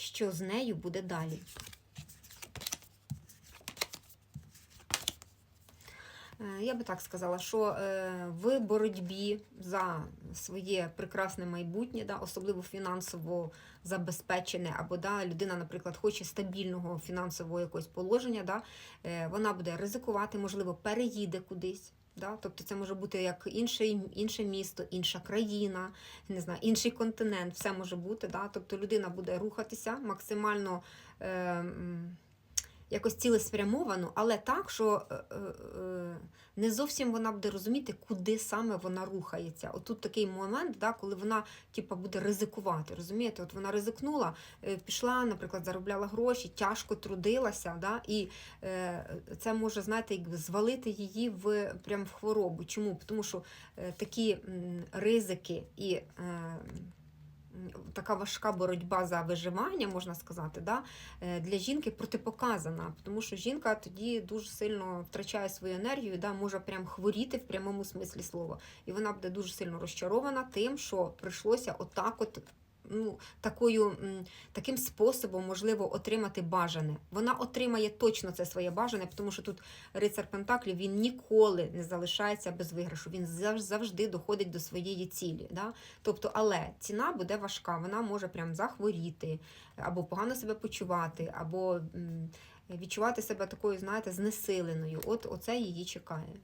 що з нею буде далі. Я би так сказала, що е, в боротьбі за своє прекрасне майбутнє, да, особливо фінансово забезпечене, або да, людина, наприклад, хоче стабільного фінансового якогось положення, да, е, вона буде ризикувати, можливо, переїде кудись. Да? Тобто це може бути як інше, інше місто, інша країна, не знаю, інший континент, все може бути. Да? Тобто людина буде рухатися максимально. Е, якось цілеспрямовано, але так, що е, е, е, не зовсім вона буде розуміти, куди саме вона рухається. Отут такий момент, да, коли вона типу, буде ризикувати. Розумієте, от вона ризикнула, е, пішла, наприклад, заробляла гроші, тяжко трудилася, да, і е, це може, знаєте, звалити її в прям в хворобу. Чому? Тому що е, такі ризики і. Така важка боротьба за виживання, можна сказати, да, е, для жінки протипоказана, тому що жінка тоді дуже сильно втрачає свою енергію, да, може прям хворіти в прямому смислі слова. І вона буде дуже сильно розчарована тим, що прийшлося отак от. Ну, такою, таким способом можливо отримати бажане. Вона отримає точно це своє бажане, тому що тут рицар Пентаклів він ніколи не залишається без виграшу. Він завжди доходить до своєї цілі. Да? Тобто, але ціна буде важка, вона може прям захворіти, або погано себе почувати, або відчувати себе такою, знаєте, знесиленою. От оце її чекає.